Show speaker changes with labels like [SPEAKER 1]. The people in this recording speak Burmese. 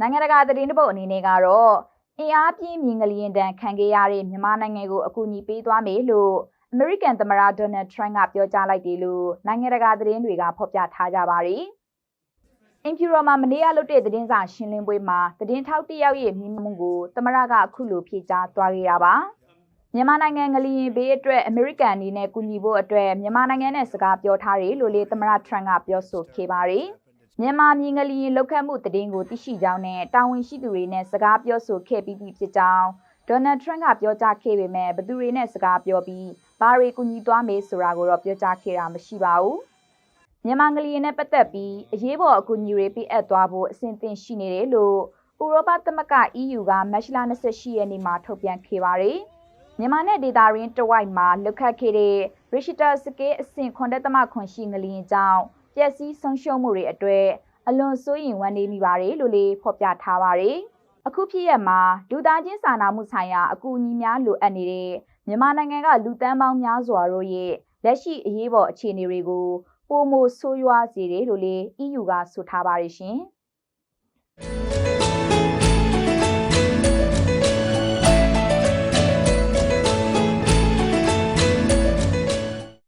[SPEAKER 1] နိုင်ငံတကာသတင်းတပုတ်အနေနဲ့ကတော့အင်အားပြင်းမြင်ကလျင်တန်ခံခဲ့ရတဲ့မြန်မာနိုင်ငံကိုအကူအညီပေးသွားမယ်လို့အမေရိကန်သမ္မတဒေါ်နယ်ထရန့်ကပြောကြားလိုက်တယ်လို့နိုင်ငံတကာသတင်းတွေကဖော်ပြထားကြပါတယ်။အင်ဖြူရောမှာမနေ့ကလုပ်တဲ့သတင်းစာရှင်းလင်းပွဲမှာသတင်းထောက်တစ်ယောက်ရဲ့မြင်မှုကိုသမ္မတကအခုလိုဖြေကြားသွားခဲ့တာပါ။မြန်မာနိုင်ငံငလျင်ဘေးအတွက်အမေရိကန်အနေနဲ့ကူညီဖို့အတွက်မြန်မာနိုင်ငံနဲ့စကားပြောထားတယ်လို့လေသမ္မတထရန့်ကပြောဆိုခဲ့ပါတယ်။ မြန်မာပြည်ငလျင်လောက်ခတ်မှုတည်င်းကိုသိရှိကြောင်းနဲ့တာဝန်ရှိသူတွေနဲ့စကားပြောဆိုခဲ့ပြီးပြီဖြစ်ကြောင်းဒေါ်နယ်ထရန့်ကပြောကြားခဲ့ပေမဲ့ဘသူတွေနဲ့စကားပြောပြီးဘာတွေကူညီသွားမေးဆိုတာကိုတော့ပြောကြားခဲ့တာမရှိပါဘူး။မြန်မာငလျင်နဲ့ပတ်သက်ပြီးအရေးပေါ်အကူအညီတွေပေးအပ်သွားဖို့အဆင်သင့်ရှိနေတယ်လို့ဥရောပသမဂ္ဂ EU ကမတ်လ28ရက်နေ့မှာထုတ်ပြန်ခဲ့ပါတယ်။မြန်မာနဲ့ဒေတာရင်းတဝိုက်မှာလွတ်ခတ်ခဲ့တဲ့ရရှိတာစကေးအဆင့်9.9ရှိငလျင်ကြောင့် ပျက်စီးဆုံးရှုံးမှုတွေအတွေ့အလွန်စိုးရိမ်ဝမ်းနည်းမိပါတယ်လို့လည်းဖော်ပြထားပါတယ်။အခုဖြစ်ရမှာလူသားချင်းစာနာမှုဆိုင်ရာအကူအညီများလိုအပ်နေတဲ့မြန်မာနိုင်ငံကလူတန်းပေါင်းများစွာတို့ရဲ့လက်ရှိအရေးပေါ်အခြေအနေတွေကိုပိုမိုဆိုးရွားစေတယ်လို့လည်း EU ကဆိုထားပါတယ်ရှင်။